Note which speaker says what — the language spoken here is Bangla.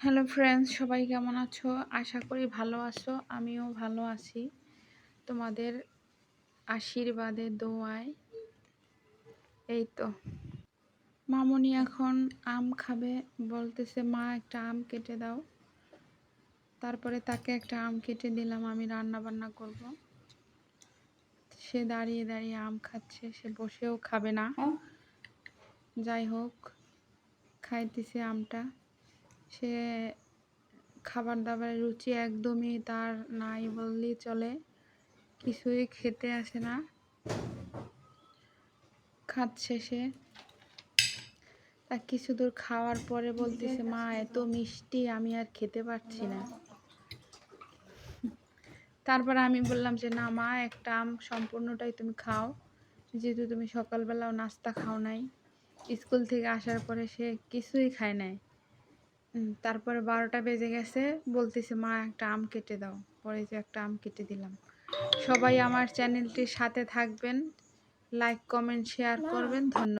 Speaker 1: হ্যালো ফ্রেন্ডস, সবাই কেমন আছো? আশা করি ভালো আছো, আমিও ভালো আছি। তোমাদের আশীর্বাদে, দোয়ায়। এই তো। মামনি এখন আম খাবে, বলতেছে, মা, একটা আম কেটে দাও। তারপরে তাকে একটা আম কেটে দিলাম, আমি রান্না বান্না করব। সে দাঁড়িয়ে দাঁড়িয়ে আম খাচ্ছে, সে বসেও খাবে না। যাই হোক, খাইতেছে আমটা। সে খাবার দাবারের রুচি একদমই তার নাই বললেই চলে। কিছুই খেতে আসে না। খাচ্ছে সে। তা কিছু দূর খাওয়ার পরে বলতেছে, মা, এত মিষ্টি, আমি আর খেতে পারছি না। তারপর আমি বললাম যে, না মা, একটা আম সম্পূর্ণটাই তুমি খাও। যেহেতু তুমি সকালবেলাও নাস্তা খাও নাই। স্কুল থেকে আসার পরে সে কিছুই খায় নাই। তারপরে বারোটা বেজে গেছে বলতেছে মা একটা আম কেটে দাও। পরে যে একটা আম কেটে দিলাম। সবাই আমার চ্যানেলটির সাথে থাকবেন লাইক কমেন্ট শেয়ার করবেন। ধন্যবাদ।